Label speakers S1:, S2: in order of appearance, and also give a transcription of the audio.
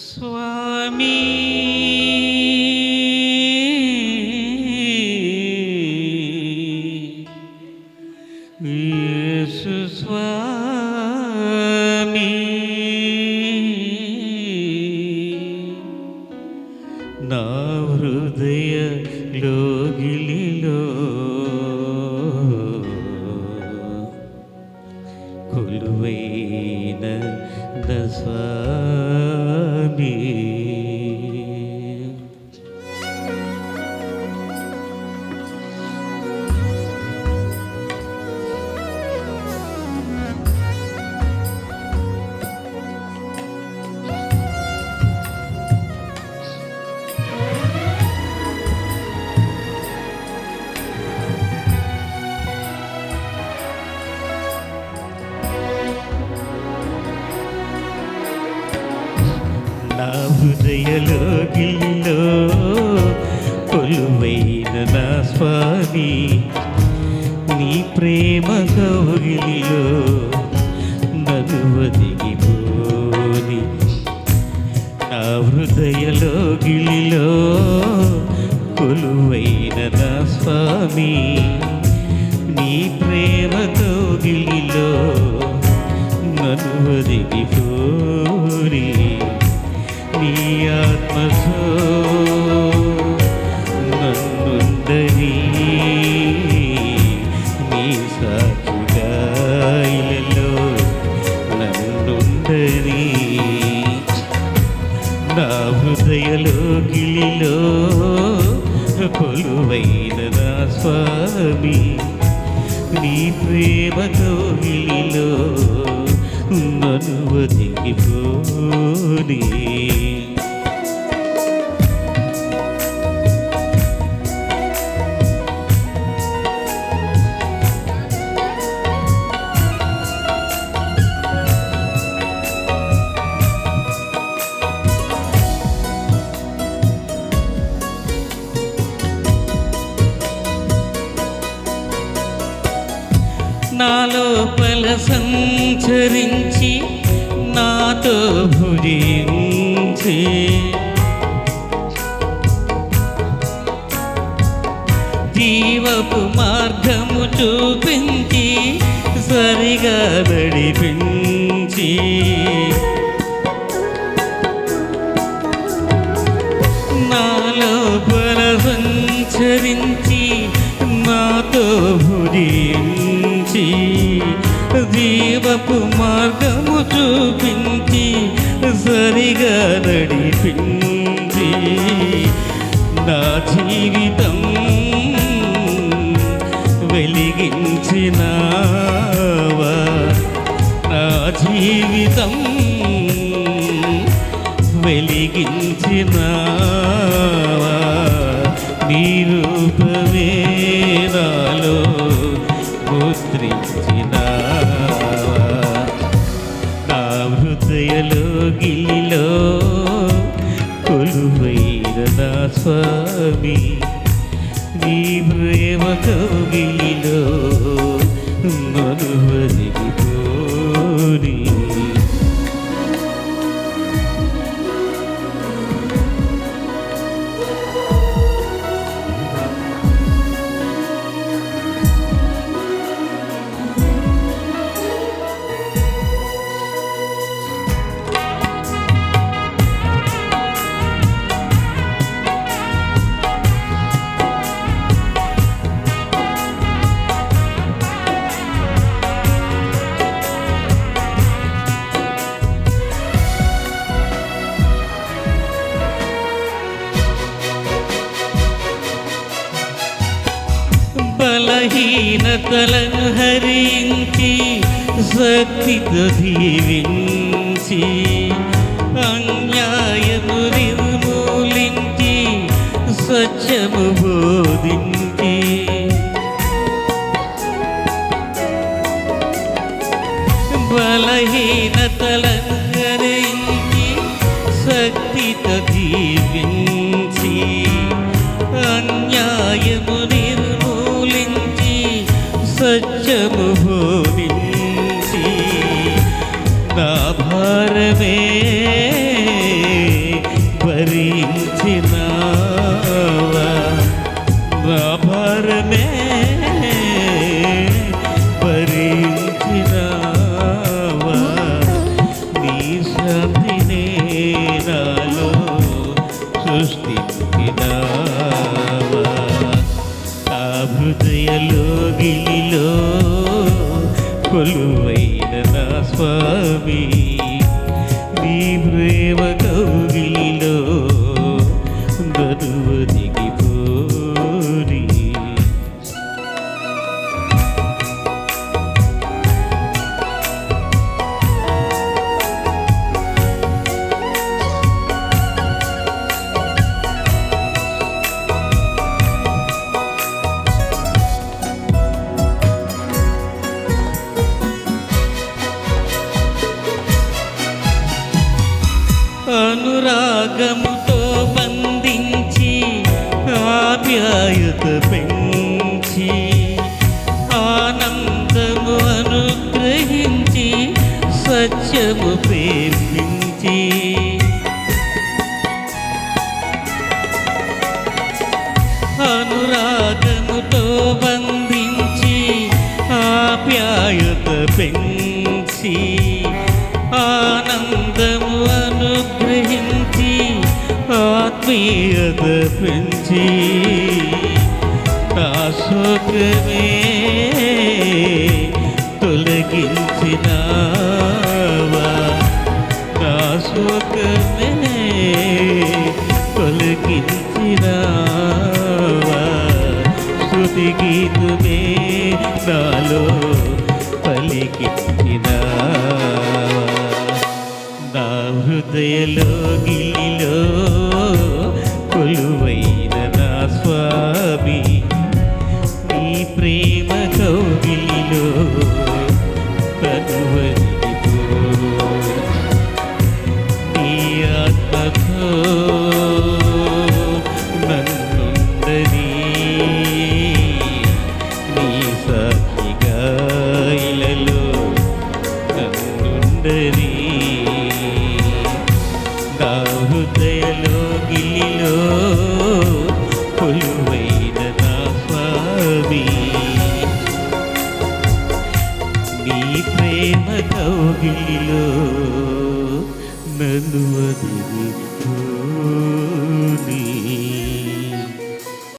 S1: స్వామి ঢালি నా హృదయలోగిల్లో కొలువైన నా స్వామి నీ ప్రేమ కౌగిలిలో నలువదిగిపోని నా హృదయలోగిలిలో కొలువైన నా స్వామి నీ ప్రేమ కౌగిలిలో నలువదిగిపోని నన్నుండని నా హృదయలో గిలిలో కొలువైన నా స్వామి. నీ ప్రేమతో గిలిలో నన్ను వదిలిపోని లోపల సంచరించి నాతో భుజించి. జీవపు మార్గము చూపించి సరిగా నడిపించి జీవపు మార్గము చూపించి సరిగా నడిపించి నా జీవితం వెలిగించినావా. నా జీవితం వెలిగించినా వదిలిపోని బలహీనతలను హరించి శక్తితో దీవించి అన్యాయము నిర్మూలించి సత్యము బోధించి బలహీనతలను హరించి శక్తితో దీవించి అన్యాయము సత్యము బోధించి కొలువైన నా స్వా అనురాగముతో బంధించి ఆప్యాయత పెంచి ఆనందము అనుగ్రహించి సత్యము ప్రేమ ఆత్మీయత పెంచి నా శోకమే తొలగించినావా? నా శోకమే తొలగించినావా? స్తుతి గీతుమే నాలో పలికించినావా? నా హృదయలో గిలిలో నీ